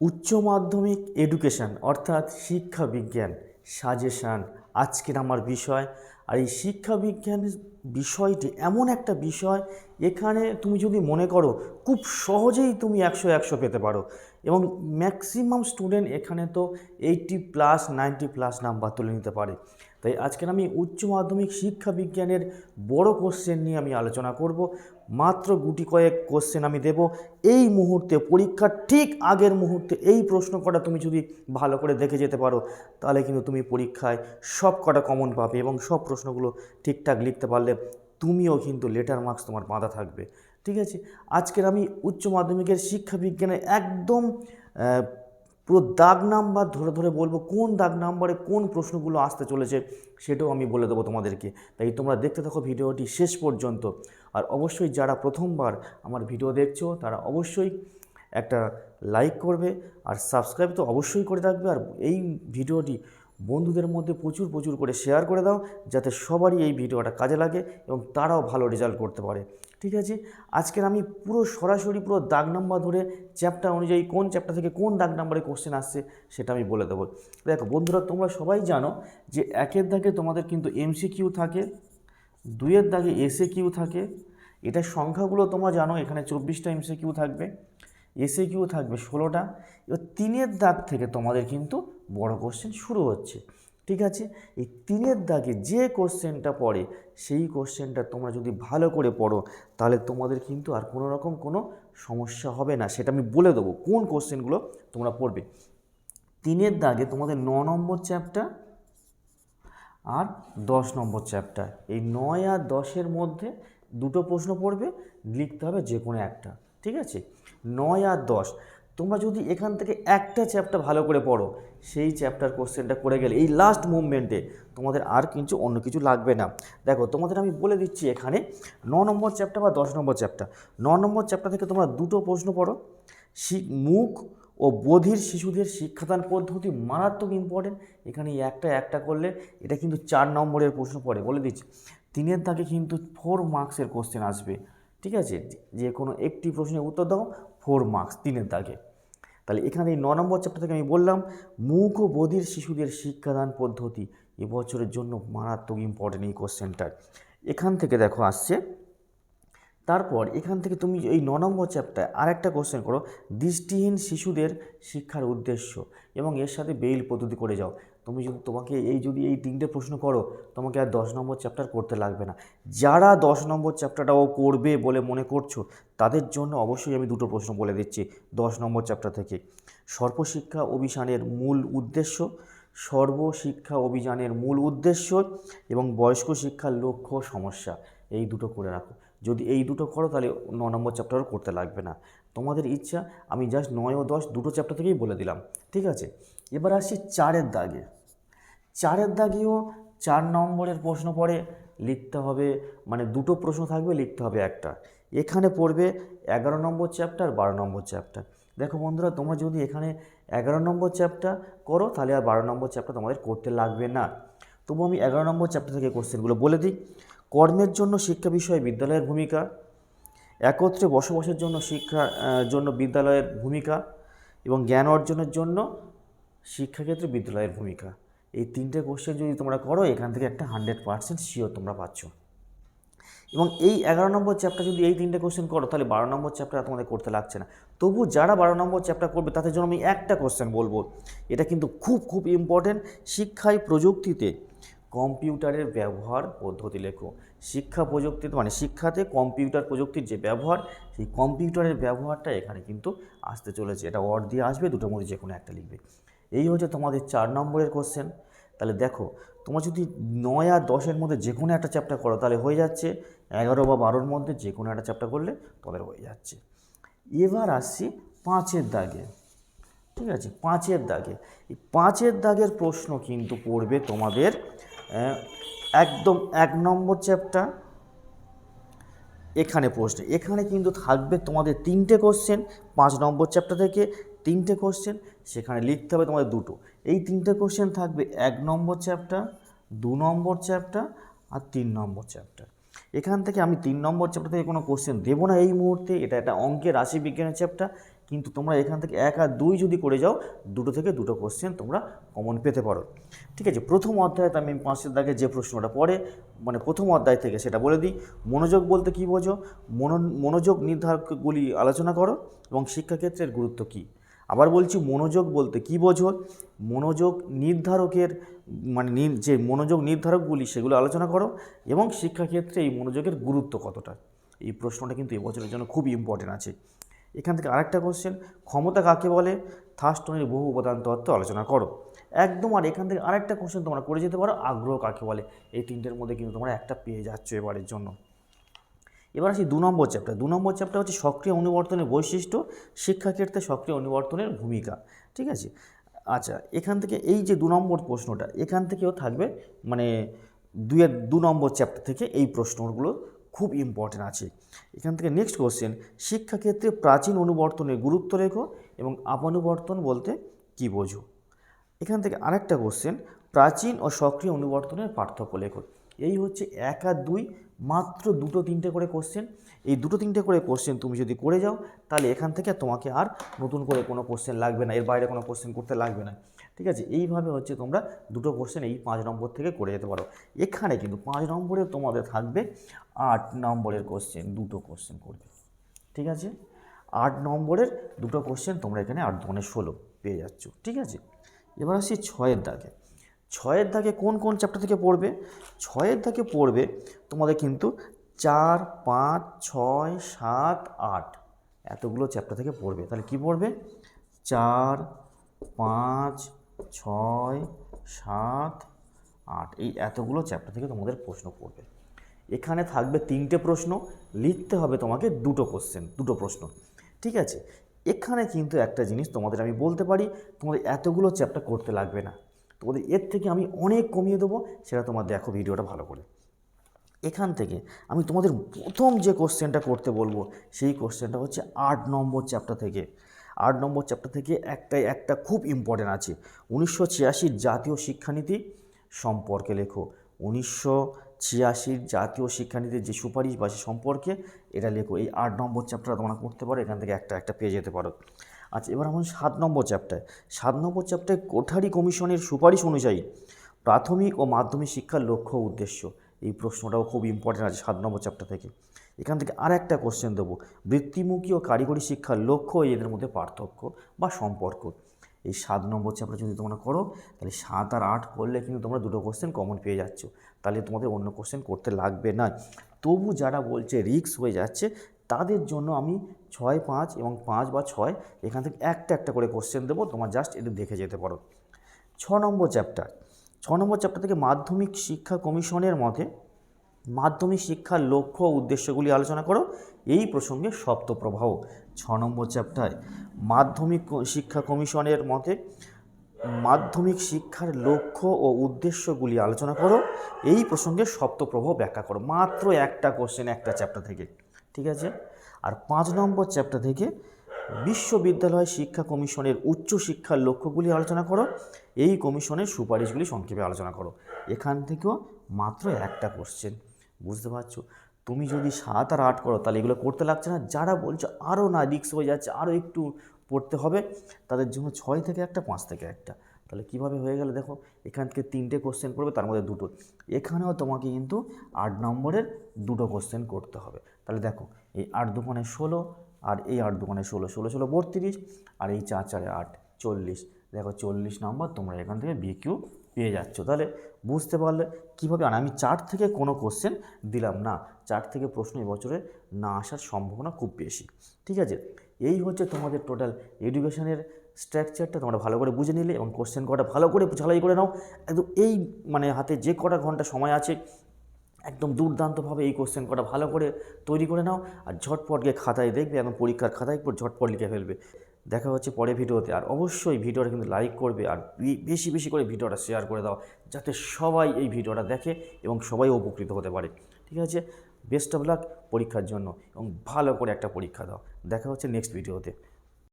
উচ্চ মাধ্যমিক এডুকেশান অর্থাৎ শিক্ষা বিজ্ঞান। সাজেশান আজকের আমার বিষয়। আর এই শিক্ষা বিজ্ঞান বিষয়টি এমন একটা বিষয়, এখানে তুমি যদি মনে করো, খুব সহজেই তুমি একশো একশো পেতে পারো। এবং ম্যাক্সিমাম স্টুডেন্ট এখানে তো eighty plus ninety plus number তুলে নিতে পারে। তাই আজকের আমি উচ্চ মাধ্যমিক শিক্ষা বিজ্ঞানের বড় কোশ্চেন নিয়ে আমি আলোচনা করব। মাত্র গুটি কয়েক কোশ্চেন আমি দেব। এই মুহূর্তে পরীক্ষার ঠিক আগের মুহূর্তে এই প্রশ্ন কটা তুমি যদি ভালো করে দেখে যেতে পারো, তাহলে কিন্তু তুমি পরীক্ষায় সব কটা কমন পাবে এবং সব প্রশ্নগুলো ঠিকঠাক লিখতে পারলে তুমিও কিন্তু লেটার মার্কস তোমার বাঁধা থাকবে। ঠিক আছে? আজকের আমি উচ্চ মাধ্যমিকের শিক্ষা বিজ্ঞানে একদম পুরো দাগ নাম্বার ধরে ধরে বলব, কোন দাগ নাম্বারে কোন প্রশ্নগুলো আসতে চলেছে সেটাও আমি বলে দেবো তোমাদেরকে। তাই তোমরা দেখতে থাকো ভিডিওটি শেষ পর্যন্ত। আর অবশ্যই যারা প্রথমবার আমার ভিডিও দেখছ, তারা অবশ্যই একটা লাইক করবে আর সাবস্ক্রাইব তো অবশ্যই করে রাখবে। আর এই ভিডিওটি বন্ধুদের মধ্যে প্রচুর প্রচুর করে শেয়ার করে দাও, যাতে সবারই এই ভিডিওটা কাজে লাগে এবং তারাও ভালো রেজাল্ট করতে পারে। ঠিক আছে? আজকের আমি পুরো সরাসরি পুরো দাগ নাম্বার ধরে চ্যাপ্টার অনুযায়ী কোন চ্যাপ্টার থেকে কোন দাগ নাম্বারে কোশ্চেন আসছে সেটা আমি বলে দেবো। দেখো বন্ধুরা, তোমরা সবাই জানো যে একের দাগে তোমাদের কিন্তু এমসি কিউ থাকে, দুইয়ের দাগে এসএ কিউ থাকে। এটা সংখ্যাগুলো তোমরা জানো, এখানে চব্বিশটা এমসি কিউ থাকবে এসএ কিউ থাকবে ষোলোটা। এবার তিনের দাগ থেকে তোমাদের কিন্তু বড় কোশ্চেন শুরু হচ্ছে। ঠিক আছে? এই তিনের দাগে যে কোশ্চেনটা পড়ে, সেই কোশ্চেনটা তোমরা যদি ভালো করে পড়ো, তাহলে তোমাদের কিন্তু আর কোনো রকম কোনো সমস্যা হবে না। সেটা আমি বলে দেবো কোন কোশ্চেনগুলো তোমরা পড়বে। তিনের দাগে তোমাদের ন নম্বর চ্যাপ্টার আর দশ নম্বর চ্যাপ্টার এই নয় আর দশের মধ্যে দুটো প্রশ্ন পড়বে, লিখতে হবে যে কোনো একটা। ঠিক আছে? নয় আর দশ। তোমরা যদি এখান থেকে একটা চ্যাপ্টার ভালো করে পড়ো, সেই চ্যাপ্টার কোশ্চেনটা করে গেলে, এই লাস্ট মুভমেন্টে তোমাদের আর কিছু অন্য কিছু লাগবে না। দেখো, তোমাদের আমি বলে দিচ্ছি এখানে, ন নম্বর চ্যাপ্টার বা দশ নম্বর চ্যাপ্টার ন নম্বর চ্যাপ্টার থেকে তোমরা দুটো প্রশ্ন পড়ো। মুখ ও বধির শিশুদের শিক্ষাদান পদ্ধতি মারাত্মক ইম্পর্টেন্ট এখানে একটা একটা করলে এটা কিন্তু চার নম্বরের প্রশ্ন পড়ে, বলে দিচ্ছি। তিনের দাগে কিন্তু ফোর মার্কসের কোশ্চেন আসবে, ঠিক আছে? যে কোনো একটি প্রশ্নের উত্তর দাও ফোর মার্কস তিনের দাগে। তাহলে এখানে এই ন নম্বর চ্যাপ্টার থেকে আমি বললাম মুখ ও বধির শিশুদের শিক্ষাদান পদ্ধতি এবছরের জন্য মারাত্মক ইম্পর্টেন্ট এই কোশ্চেনটার এখান থেকে দেখো আসছে, তারপর এখান থেকে তুমি এই ন নম্বর চ্যাপ্টার আর একটা কোশ্চেন করো, দৃষ্টিহীন শিশুদের শিক্ষার উদ্দেশ্য এবং এর সাথে বেইল পদ্ধতি করে যাও। তুমি যদি তোমাকে এই যদি এই তিনটে প্রশ্ন করো, তোমাকে আর দশ নম্বর চ্যাপ্টার করতে লাগবে না। যারা দশ নম্বর চ্যাপ্টারটাও করবে বলে মনে করছ, তাদের জন্য অবশ্যই আমি দুটো প্রশ্ন বলে দিচ্ছি দশ নম্বর চ্যাপ্টার থেকে। সর্বশিক্ষা অভিযানের মূল উদ্দেশ্য, সর্বশিক্ষা অভিযানের মূল উদ্দেশ্য এবং বয়স্ক শিক্ষার লক্ষ্য সমস্যা, এই দুটো করে রাখো। যদি এই দুটো করো, তাহলে ন নম্বর চ্যাপ্টারও করতে লাগবে না। তোমাদের ইচ্ছা, আমি জাস্ট নয় ও দশ দুটো চ্যাপ্টার থেকেই বলে দিলাম, ঠিক আছে? এবার আসছি চারের দাগে। চারের দাগেও চার নম্বরের প্রশ্ন পড়ে, লিখতে হবে মানে দুটো প্রশ্ন থাকবে, লিখতে হবে একটা। এখানে পড়বে এগারো নম্বর চ্যাপ্টার বারো নম্বর চ্যাপ্টার দেখো বন্ধুরা, তোমরা যদি এখানে এগারো নম্বর চ্যাপ্টার করো, তাহলে আর বারো নম্বর চ্যাপ্টার তোমাদের করতে লাগবে না। তবু আমি এগারো নম্বর চ্যাপ্টার থেকে কোশ্চেনগুলো বলে দিই। কর্মের জন্য শিক্ষা বিষয়ে বিদ্যালয়ের ভূমিকা, একত্রে বসবাসের জন্য শিক্ষা জন্য বিদ্যালয়ের ভূমিকা এবং জ্ঞান অর্জনের জন্য শিক্ষাক্ষেত্রে বিদ্যালয়ের ভূমিকা। এই তিনটে কোশ্চেন যদি তোমরা করো, এখান থেকে একটা হান্ড্রেড পার্সেন্ট শিওর তোমরা পাচ্ছ। এবং এই এগারো নম্বর চ্যাপ্টার যদি এই তিনটে কোশ্চেন করো, তাহলে বারো নম্বর চ্যাপ্টার তোমাদের করতে লাগছে না। তবু যারা বারো নম্বর চ্যাপ্টার করবে, তাদের জন্য আমি একটা কোশ্চেন বলব। এটা কিন্তু খুব খুব ইম্পর্টেন্ট শিক্ষায় প্রযুক্তিতে কম্পিউটারের ব্যবহার পদ্ধতি লেখো। শিক্ষা প্রযুক্তিতে মানে শিক্ষাতে কম্পিউটার প্রযুক্তির যে ব্যবহার, সেই কম্পিউটারের ব্যবহারটা এখানে কিন্তু আসতে চলেছে। এটা ওয়ার্ড দিয়ে আসবে দুটোর মধ্যে যে কোনো একটা লিখবে। এই হচ্ছে তোমাদের চার নম্বরের কোশ্চেন তাহলে দেখো, তোমার যদি নয় আর দশের মধ্যে যে কোনো একটা চ্যাপ্টার করো, তাহলে হয়ে যাচ্ছে এগারো বা বারোর মধ্যে যে কোনো একটা চ্যাপ্টার করলে তোমাদের হয়ে যাচ্ছে। এবার আসছি পাঁচের দাগে। ঠিক আছে? পাঁচের দাগে। এই পাঁচের দাগের প্রশ্ন কিন্তু পড়বে তোমাদের একদম এক নম্বর চ্যাপ্টার এখানে প্রশ্ন। এখানে কিন্তু থাকবে তোমাদের তিনটে কোশ্চেন পাঁচ নম্বর চ্যাপ্টার থেকে তিনটে কোশ্চেন সেখানে লিখতে হবে তোমাদের দুটো। এই তিনটে কোশ্চেন থাকবে এক নম্বর চ্যাপ্টার দু নম্বর চ্যাপ্টার আর তিন নম্বর চ্যাপ্টার এখান থেকে আমি তিন নম্বর চ্যাপ্টার থেকে কোনো কোশ্চেন দেবো না এই মুহূর্তে, এটা একটা অঙ্কের রাশি বিজ্ঞানের চ্যাপ্টার কিন্তু তোমরা এখান থেকে এক আর দুই যদি করে যাও, দুটো থেকে দুটো কোশ্চেন তোমরা কমন পেতে পারো। ঠিক আছে, প্রথম অধ্যায়তে আমি পাঁচের দাগে যে প্রশ্নটা পড়ে মানে প্রথম অধ্যায় থেকে সেটা বলে দিই। মনোযোগ বলতে কী বোঝো? মনো, মনোযোগ নির্ধারকগুলি আলোচনা করো এবং শিক্ষাক্ষেত্রের গুরুত্ব কী? আবার বলছি মনোযোগ বলতে কী বোঝো? মনোযোগ নির্ধারকের মানে যে মনোযোগ নির্ধারকগুলি সেগুলো আলোচনা করো এবং শিক্ষাক্ষেত্রে এই মনোযোগের গুরুত্ব কতটা? এই প্রশ্নটা কিন্তু এবছরের জন্য খুব ইম্পর্টেন্ট আছে। এখান থেকে আরেকটা কোশ্চেন ক্ষমতা কাকে বলে? থার্স্টনের বহু উপাদান তত্ত্ব আলোচনা করো। একদম, আর এখান থেকে আরেকটা কোশ্চেন তোমরা করে যেতে পারো, আগ্রহ কাকে বলে? এই তিনটের মধ্যে কিন্তু তোমরা একটা পেয়ে যাচ্ছ এবারের জন্য। এবার আসি দু নম্বর চ্যাপ্টার দু নম্বর চ্যাপ্টার হচ্ছে সক্রিয় অনুবর্তনের বৈশিষ্ট্য, শিক্ষাক্ষেত্রে সক্রিয় অনুবর্তনের ভূমিকা, ঠিক আছে? আচ্ছা এখান থেকে এই যে দু নম্বর প্রশ্নটা, এখান থেকেও থাকবে মানে দুয়ের দু নম্বর চ্যাপ্টার থেকে এই প্রশ্নগুলো খুব ইম্পর্টেন্ট আছে। এখান থেকে নেক্সট কোশ্চেন শিক্ষাক্ষেত্রে প্রাচীন অনুবর্তনের গুরুত্ব রেখো এবং আপানুবর্তন বলতে কী বোঝো? এখান থেকে আরেকটা কোশ্চেন প্রাচীন ও সক্রিয় অনুবর্তনের পার্থক্য লেখো। এই হচ্ছে এক আর দুই মাত্র দুটো তিনটে করে কোশ্চেন এই দুটো তিনটে করে কোশ্চেন তুমি যদি করে যাও, তাহলে এখান থেকে তোমাকে আর নতুন করে কোনো কোশ্চেন লাগবে না, এর বাইরে কোনো কোশ্চেন করতে লাগবে না। ঠিক আছে? এইভাবে হচ্ছে তোমরা দুটো কোশ্চেন এই পাঁচ নম্বর থেকে করে যেতে পারো। এখানে কিন্তু পাঁচ নম্বরে তোমাদের থাকবে আট নম্বরের কোশ্চেন দুটো কোশ্চেন করবে। ঠিক আছে? আট নম্বরের দুটো কোশ্চেন তোমরা এখানে আট দোকানে ষোলো পেয়ে যাচ্ছ। ঠিক আছে? এবার আসি ছয়ের দাগে। ছয়ের দাগে কোন কোন চ্যাপ্টার থেকে পড়বে? ছয়ের দাগে পড়বে তোমাদের কিন্তু চার, পাঁচ, ছয়, সাত, আট এতগুলো চ্যাপ্টার থেকে পড়বে। তাহলে কি পড়বে? চার, পাঁচ, ছয়, সাত, আট এই এতগুলো চ্যাপ্টার থেকে তোমাদের প্রশ্ন পড়বে। এখানে থাকবে তিনটে প্রশ্ন, লিখতে হবে তোমাকে দুটো কোশ্চেন দুটো প্রশ্ন, ঠিক আছে? এখানে কিন্তু একটা জিনিস তোমাদের আমি বলতে পারি, তোমাদের এতগুলো চ্যাপ্টার করতে লাগবে না। তোমাদের এর থেকে আমি অনেক কমিয়ে দেবো, সেটা তোমার দেখো ভিডিওটা ভালো করে। এখান থেকে আমি তোমাদের প্রথম যে কোশ্চেনটা করতে বলব, সেই কোশ্চেনটা হচ্ছে আট নম্বর চ্যাপ্টার থেকে। আট নম্বর চ্যাপ্টার থেকে একটাই, একটা খুব ইম্পর্টেন্ট আছে। উনিশশো ছিয়াশির জাতীয় শিক্ষানীতি সম্পর্কে লেখো। উনিশশো ছিয়াশির জাতীয় শিক্ষানীতির যে সুপারিশ বা সে সম্পর্কে এটা লেখো। এই আট নম্বর চ্যাপ্টার তোমরা করতে পারো, এখান থেকে একটা একটা পেয়ে যেতে পারো। আচ্ছা এবার আমার সাত নম্বর চ্যাপ্টার সাত নম্বর চ্যাপ্টারে কোঠারি কমিশনের সুপারিশ অনুযায়ী প্রাথমিক ও মাধ্যমিক শিক্ষার লক্ষ্য উদ্দেশ্য, এই প্রশ্নটাও খুব ইম্পর্টেন্ট আছে সাত নম্বর চ্যাপ্টার থেকে। এখান থেকে আর একটা কোশ্চেন দেবো, বৃত্তিমুখী ও কারিগরি শিক্ষার লক্ষ্য এদের মধ্যে পার্থক্য বা সম্পর্ক। এই সাত নম্বর চ্যাপ্টার যদি তোমরা করো, তাহলে সাত আর আট করলে কিন্তু তোমরা দুটো কোশ্চেন কমন পেয়ে যাচ্ছ। তাহলে তোমাদের অন্য কোশ্চেন করতে লাগবে না। তবু যারা বলছে রিক্স হয়ে যাচ্ছে তাদের জন্য আমি ছয়, পাঁচ এবং পাঁচ বা ছয় এখান থেকে একটা একটা করে কোশ্চেন দেবো। তোমার জাস্ট এটা দেখে যেতে পারো। ছ নম্বর চ্যাপ্টার ছ নম্বর চ্যাপ্টার থেকে মাধ্যমিক শিক্ষা কমিশনের মতে মাধ্যমিক শিক্ষার লক্ষ্য উদ্দেশ্যগুলি আলোচনা করো। এই প্রসঙ্গে সপ্তপ্রবাহ ছ নম্বর চ্যাপ্টার মাধ্যমিক শিক্ষা কমিশনের মতে মাধ্যমিক শিক্ষার লক্ষ্য ও উদ্দেশ্যগুলি আলোচনা করো। এই প্রসঙ্গে সপ্তপ্রবাহ ব্যাখ্যা করো। মাত্র একটা কোশ্চেন একটা চ্যাপ্টার থেকে। ঠিক আছে? আর পাঁচ নম্বর চ্যাপ্টার থেকে বিশ্ববিদ্যালয় শিক্ষা কমিশনের উচ্চ শিক্ষার লক্ষ্যগুলি আলোচনা করো। এই কমিশনের সুপারিশগুলি সংক্ষেপে আলোচনা করো। এখান থেকেও মাত্র একটা কোশ্চেন বুঝতে পারছ? তুমি যদি সাত আর আট করো, তাহলে এগুলো করতে লাগছে না। যারা বলছো আরও না রিক্স হয়ে যাচ্ছে আরও একটু পড়তে হবে, তাদের জন্য ছয় থেকে একটা, পাঁচ থেকে একটা। তাহলে কীভাবে হয়ে গেলে? দেখো, এখান থেকে তিনটে কোশ্চেন পড়বে, তার মধ্যে দুটো। এখানেও তোমাকে কিন্তু আট নম্বরের দুটো কোশ্চেন করতে হবে। তাহলে দেখো, এই আট দোকানে ষোলো আর এই আট দোকানে ষোলো। ষোলো ষোলো, বত্রিশ আর এই চার, চারে আট, চল্লিশ। দেখো, চল্লিশ নম্বর তোমরা এখান থেকে বিকিউ পেয়ে যাচ্ছ। তাহলে বুঝতে পারলে কীভাবে? আর আমি চার থেকে কোনো কোশ্চেন দিলাম না। চার থেকে প্রশ্ন এবছরে না আসার সম্ভাবনা খুব বেশি। ঠিক আছে? এই হচ্ছে তোমাদের টোটাল এডুকেশনের স্ট্রাকচারটা তোমরা ভালো করে বুঝে নিলে এবং কোশ্চেন কটা ভালো করে ঝালাই করে নাও। একদম এই মানে হাতে যে কটা ঘণ্টা সময় আছে, একদম দুর্দান্তভাবে এই কোশ্চেন কটা ভালো করে তৈরি করে নাও আর ঝটপট গিয়ে খাতায় দেখবে, একদম পরীক্ষার খাতায় একবার ঝটপট লিখে ফেলবে। দেখা হচ্ছে পরে ভিডিওতে। আর অবশ্যই ভিডিওটা কিন্তু লাইক করবে আর বেশি বেশি করে ভিডিওটা শেয়ার করে দাও যাতে সবাই এই ভিডিওটা দেখে এবং সবাই উপকৃত হতে পারে। ঠিক আছে? বেস্ট অফ লাক পরীক্ষার জন্য এবং ভালো করে একটা পরীক্ষা দাও। দেখা হচ্ছে নেক্সট ভিডিওতে